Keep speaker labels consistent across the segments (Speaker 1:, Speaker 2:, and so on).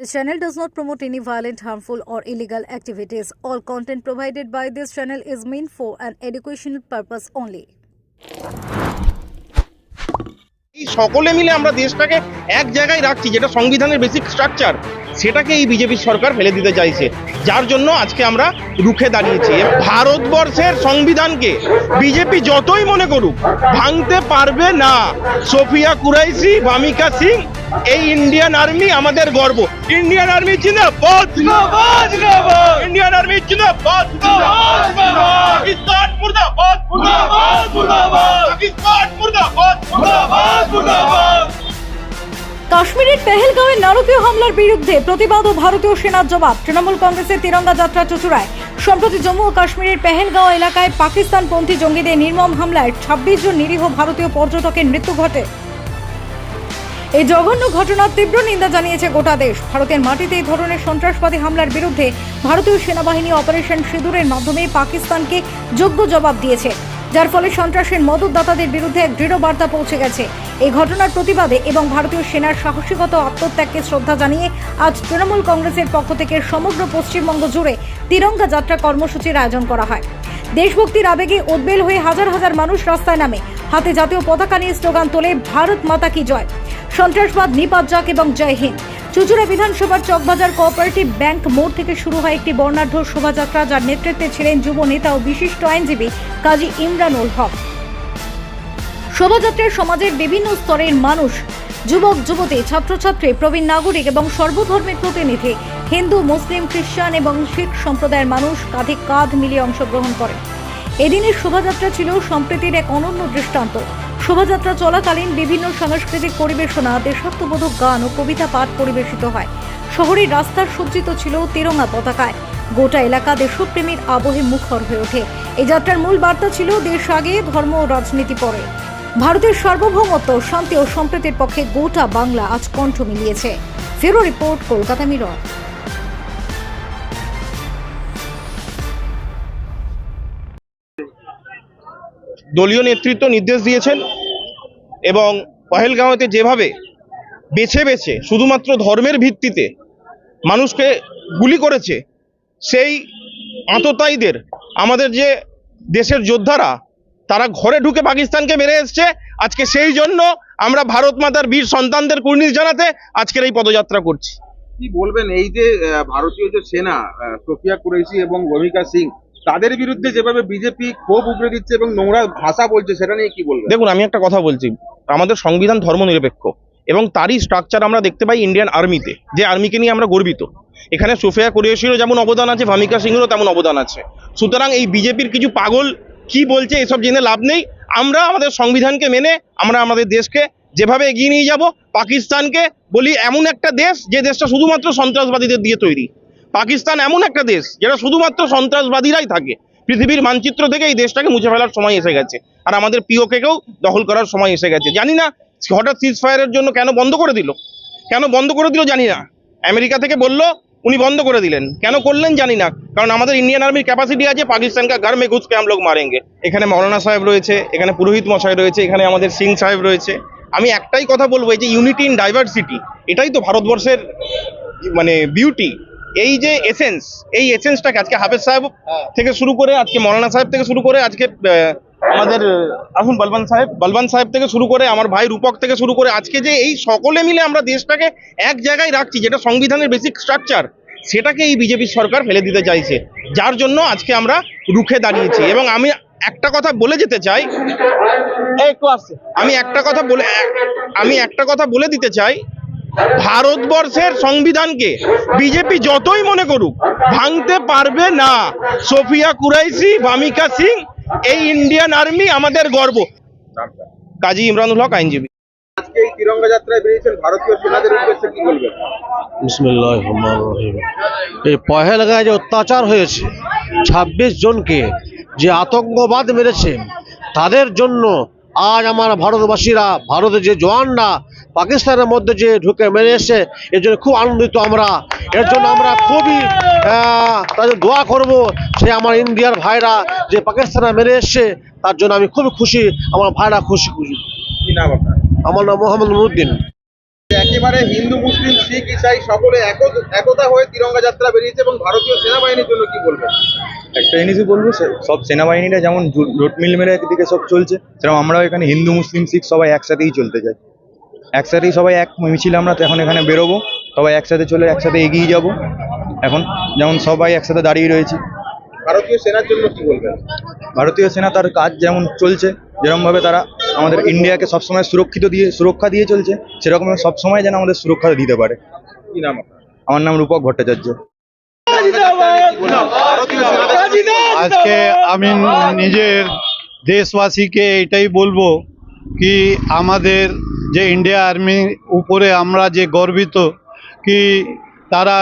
Speaker 1: This channel does not promote any violent, harmful, or illegal activities. All content provided by this channel is meant for an educational purpose only.
Speaker 2: সকলে মিলে আমরা দেশটাকে এক জায়গায় রাখছি যেটা সংবিধানের বেসিক স্ট্রাকচার সেটাকে এই বিজেপি সরকার ফেলে দিতে চাইছে যার জন্য আজকে আমরা রুখে দাঁড়িয়েছি ভারতবর্ষের সংবিধানকে বিজেপি যতই মনে করুক ভাঙতে পারবে না সোফিয়া কুরাইশি ভামিকা সিং এই ইন্ডিয়ান আর্মি আমাদের গর্ব। ইন্ডিয়ান আর্মি জিন্দাবাদ। ইন্ডিয়ান আর্মি জিন্দাবাদ। পাকিস্তান মুর্দাবাদ। পাকিস্তান মুর্দাবাদ।
Speaker 1: কাশ্মীরের পেহেলগাঁওয়ে নারকীয় হামলার বিরুদ্ধে প্রতিবাদ ও ভারতীয় সেনার জবাব। তৃণমূল কংগ্রেসের তিরঙ্গা যাত্রা চুচুড়ায়। সম্প্রতি জম্মু ও কাশ্মীরের পেহেলগাঁও এলাকায় পাকিস্তানপন্থী জঙ্গিদের নির্মম হামলায় ছাব্বিশ জন নিরীহ ভারতীয় পর্যটকের মৃত্যু ঘটে। এই জঘন্য ঘটনার তীব্র নিন্দা জানিয়েছে গোটা দেশ। ভারতের মাটিতে এই ধরনের সন্ত্রাসবাদী হামলার বিরুদ্ধে ভারতীয় সেনাবাহিনী অপারেশন সিঁদুরের মাধ্যমে পাকিস্তানকে যোগ্য জবাব দিয়েছে, যার ফলে সন্ত্রাসের মদতদাতাদের বিরুদ্ধে এক দৃঢ় বার্তা পৌঁছে গেছে। এই ঘটনার প্রতিবাদে এবং ভারতীয় সেনার সাহসিকতা আত্মত্যাগকে শ্রদ্ধা জানিয়ে আজ তৃণমূল কংগ্রেসের পক্ষ থেকে সমগ্র পশ্চিমবঙ্গ জুড়ে তিরঙ্গা যাত্রা কর্মসূচির আয়োজন করা হয়। দেশভক্তির আবেগে উদ্বেল হয়ে হাজার হাজার মানুষ রাস্তায় নামে। হাতে জাতীয় পতাকা নিয়ে স্লোগান তোলে ভারত মাতা কি জয়। সন্ত্রাসবাদ, নিপাত যাক এবং জয় হিন্দ। চুচুড়া বিধানসভার চকবাজার কোঅপারেটিভ ব্যাংক মোড় থেকে শুরু হয় একটি বর্ণাঢ্য শোভাযাত্রা, যার নেতৃত্বে ছিলেন যুব নেতা ও বিশিষ্ট আইনজীবী কাজী ইমরানুল হক। শোভাযাত্রায় সমাজের বিভিন্ন স্তরের মানুষ, যুবক, যুবতী, ছাত্রছাত্রী, প্রবীণ নাগরিক এবং সর্বধর্মের প্রতিনিধি, হিন্দু, মুসলিম, খ্রিস্টান এবং শিখ সম্প্রদায়ের মানুষ কাঁধে কাঁধ মিলিয়ে অংশগ্রহণ করে এদিনের শোভাযাত্রা ছিল সম্প্রীতির এক অনন্য দৃষ্টান্ত। শোভাযাত্রা চলাকালীন বিভিন্ন সাংস্কৃতিক পরিবেশনা দেশাত্মবোধক গান ও কবিতা পাঠ পরিবেশিত হয়। শহরের রাস্তার সজ্জিত ছিল তিরঙ্গা পতাকায়। গোটা এলাকা দেশপ্রেমের আবহে মুখর হয়ে ওঠে। এই যাত্রার মূল বার্তা ছিল দেশ আগে, ধর্ম ও রাজনীতি পরে। ভারতের সার্বভৌমত্ব, শান্তি ও সম্প্রীতির পক্ষে গোটা বাংলা আজ কণ্ঠ মিলিয়েছে। ফেরো রিপোর্ট, কলকাতা মিরর।
Speaker 2: দলীয় নেতৃত্ব নির্দেশ দিয়েছেন। এবং পহেলগাঁওতে যেভাবে বেছে বেছে, শুধুমাত্র ধর্মের ভিত্তিতে মানুষকে গুলি করেছে, সেই আততায়ীদের, আমাদের যে দেশের যোদ্ধারা, তারা ঘরে ঢুকে পাকিস্তানকে মেরে এসছে। আজকে সেই জন্য আমরা ভারত মাতার বীর সন্তানদের কুর্নিশ জানাতে আজকের এই পদযাত্রা করছি।
Speaker 3: কি বলবেন? এই যে ভারতীয় যে সেনা সোফিয়া কুরেশি এবং ভূমিকা সিং তাদের বিরুদ্ধে যেভাবে বিজেপি ক্ষোভ উগড়ে দিচ্ছে এবং নোংরা ভাষা বলছে, সেটা নিয়ে কি বলবেন?
Speaker 2: দেখুন, আমি একটা কথা বলছি। আমাদের সংবিধান ধর্মনিরপেক্ষ এবং তারই স্ট্রাকচার আমরা দেখতে পাই ইন্ডিয়ান আর্মিতে যে আর্মিকে নিয়ে আমরা গর্বিত। এখানে সোফিয়া কুরেশিরও যেমন অবদান আছে, ভামিকা সিংয়েরও তেমন অবদান আছে। সুতরাং এই বিজেপির কিছু পাগল কি বলছে, এসব জেনে লাভ নেই। আমরা আমাদের সংবিধানকে মেনে আমরা আমাদের দেশকে যেভাবে এগিয়ে নিয়ে যাব, পাকিস্তানকে বলি এমন একটা দেশ যে দেশটা শুধুমাত্র সন্ত্রাসবাদীদের দিয়ে তৈরি। পাকিস্তান এমন একটা দেশ যেটা শুধুমাত্র সন্ত্রাসবাদীরাই থাকে। পৃথিবীর মানচিত্র থেকে এই দেশটাকে মুছে ফেলার সময় এসে গেছে। আর আমাদের পিওকেকেও দখল করার সময় এসে গেছে। জানি না, হঠাৎ সিজ ফায়ারের জন্য কেন বন্ধ করে দিল? কেন বন্ধ করে দিল জানি না। আমেরিকা থেকে বলল, উনি বন্ধ করে দিলেন। কেন করলেন জানি না। কারণ আমাদের ইন্ডিয়ান আর্মির ক্যাপাসিটি আছে, পাকিস্তানকে ঘর মে ঘুষ আমলোক মারেঙ্গে। এখানে মৌলানা সাহেব রয়েছে, এখানে পুরোহিত মশাই রয়েছে, এখানে আমাদের সিং সাহেব রয়েছে। আমি একটাই কথা বলব, এই যে ইউনিটি ইন ডাইভার্সিটি এটাই তো ভারতবর্ষের মানে বিউটি এই যে এসেন্স এই এসেন্সটাকে আজকে হাফেজ সাহেব থেকে শুরু করে আজকে মৌলানা সাহেব থেকে শুরু করে আজকে আমাদের আসুন বলবান সাহেব বলবান সাহেব থেকে শুরু করে আমার ভাই রূপক থেকে শুরু করে আজকে যে এই সকলে মিলে আমরা দেশটাকে এক জায়গায় রাখছি যেটা সংবিধানের বেসিক স্ট্রাকচার সেটাকে এই বিজেপি সরকার ফেলে দিতে চাইছে। যার জন্য আজকে আমরা রুখে দাঁড়িয়েছি। এবং আমি একটা কথা বলে যেতে চাই একটু আসছে। আমি একটা কথা বলে আমি একটা কথা বলে দিতে চাই ভারতবর্ষের সংবিধানকে বিজেপি যতই মনে করুক ভাঙতে পারবে না। সোফিয়া কুরাইশি ভামিকা সিং এই ইন্ডিয়ান আর্মি আমাদের গর্ব। কাজী ইমরানুল হক আইনজীবী।
Speaker 3: আজকে এই তিরঙ্গা যাত্রায় বেরিয়েছেন ভারতীয় সেনাদের উদ্দেশ্যে কি বলবেন?
Speaker 4: এই পহেলগাঁয়ে যে অত্যাচার হয়েছে ছাব্বিশ জনকে যে আতঙ্কবাদ মেরেছে তাদের জন্য আজ আমার ভারতবাসীরা ভারতের যে জওয়ানরা পাকিস্তানের মধ্যে যে ঢুকে মেরে এসে এর জন্য খুব আনন্দিত আমরা। এর জন্য আমরা খুবই তাদের দোয়া করব সে আমার ইন্ডিয়ার ভাইরা যে পাকিস্তানে মেরে এসছে তার জন্য আমি খুবই খুশি আমার ভাইরা খুশি খুশি। আমার নাম মোহাম্মদ নুরুদ্দিন।
Speaker 3: একেবারে হিন্দু মুসলিম শিখ ইসাই সকলে একতা হয়ে তিরঙ্গা যাত্রা বেরিয়েছে এবং ভারতীয় সেনাবাহিনীর জন্য কি বলবেন
Speaker 5: একটা জিনিসই বলব সব সেনাবাহিনীরা যেমন লুট মিল মেরে একদিকে সব চলছে সেরকম আমরাও এখানে হিন্দু মুসলিম শিখ সবাই একসাথেই চলতে চাই। একসাথেই সবাই এক মিছিল আমরা তো এখন এখানে বেরোবো সবাই একসাথে চলে একসাথে এগিয়ে যাব। এখন যেমন সবাই একসাথে দাঁড়িয়ে রয়েছি।
Speaker 3: ভারতীয় সেনার জন্য কি বলবেন?
Speaker 5: ভারতীয় সেনা তার কাজ যেমন চলছে যেরকমভাবে তারা আমাদের ইন্ডিয়াকে সবসময় সুরক্ষিত দিয়ে সুরক্ষা দিয়ে চলছে। সেরকম সবসময় যেন আমাদের সুরক্ষা দিতে পারে।
Speaker 3: কি নাম
Speaker 5: আমার নাম রূপক ভট্টাচার্য।
Speaker 6: আজকে আমি নিজের দেশবাসীকে এটাই বলব কি আমাদের যে ইন্ডিয়া আর্মি উপরে আমরা যে গর্বিত কি তারা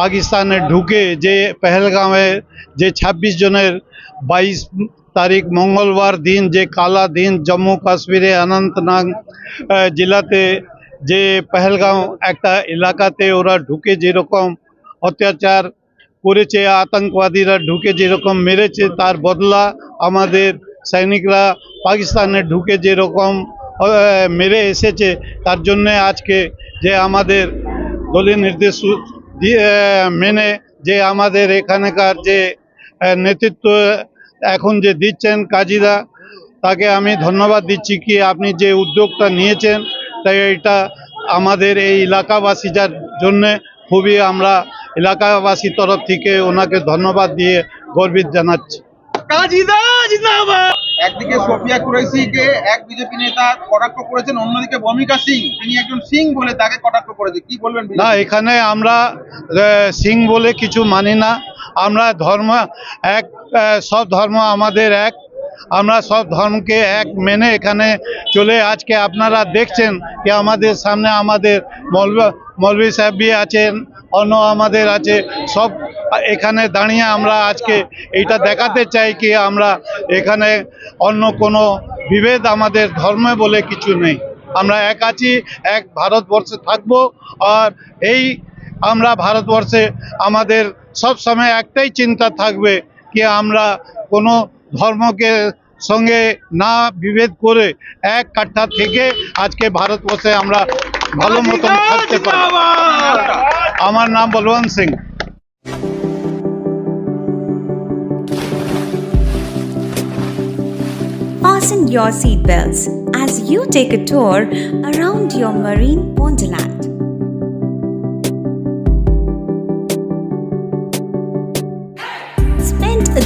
Speaker 6: পাকিস্তানে ঢুকে যে পেহেলগামে যে ২৬ জনের বাইশ তারিখ মঙ্গলবার দিন যে কালা দিন জম্মু কাশ্মীরে অনন্তনাগ জেলাতে যে পেহেলগাঁও একটা এলাকাতে ওরা ঢুকে যেরকম অত্যাচার করেছে, আতঙ্কবাদীরা ঢুকে যেরকম মেরেছে, তার বদলা আমাদের সৈনিকরা পাকিস্তানে ঢুকে যেরকম মেরে এসেছে। তার জন্যে আজকে যে আমাদের দলীয় নির্দেশ দিয়ে মেনে যে আমাদের এখানকার যে নেতৃত্ব এখন যে দিচ্ছেন কাজীরা, তাকে আমি ধন্যবাদ দিচ্ছি কি আপনি যে উদ্যোগটা নিয়েছেন, তাই এটা আমাদের এই এলাকাবাসী যার জন্যে খুবই আমরা এলাকাবাসী তরফ থেকে ওনাকে ধন্যবাদ দিয়ে গর্বিত জানাচ্ছি।
Speaker 3: একদিকে সোফিয়া কুরাইশিকে এক বিজেপি নেতা কটাক্ষ করেছেন, অন্যদিকে ভূমিকা সিং। তিনি একজন সিং বলে তাকে কটাক্ষ করেছে। কি বলবেন
Speaker 6: না, এখানে আমরা সিং বলে কিছু মানি না। আমরা ধর্ম এক সব ধর্ম আমাদের এক। আমরা সব ধর্মকে এক মেনে এখানে চলে। আজকে আপনারা দেখছেন কি আমাদের সামনে আমাদের মৌলভী সাহেব আছেন অন্য আমাদের আছে। সব এখানে দাঁড়িয়ে আমরা আজকে এইটা দেখাতে চাই কি আমরা এখানে অন্য কোনো বিভেদ আমাদের ধর্মে বলে কিছু নেই। আমরা এক আছি, এক ভারতবর্ষে থাকব আর এই আমরা ভারতবর্ষে আমাদের সব সময় একটাই চিন্তা থাকবে কি আমরা কোনো ধর্মকে সঙ্গে না বিভেদ করে এক কাঠা থেকে আজকে ভারতবর্ষে আমরা ভালো মতন থাকতে পারি আমার নাম Balwant Singh
Speaker 7: Fasten your seatbelts as you take a tour around your marine wonderland.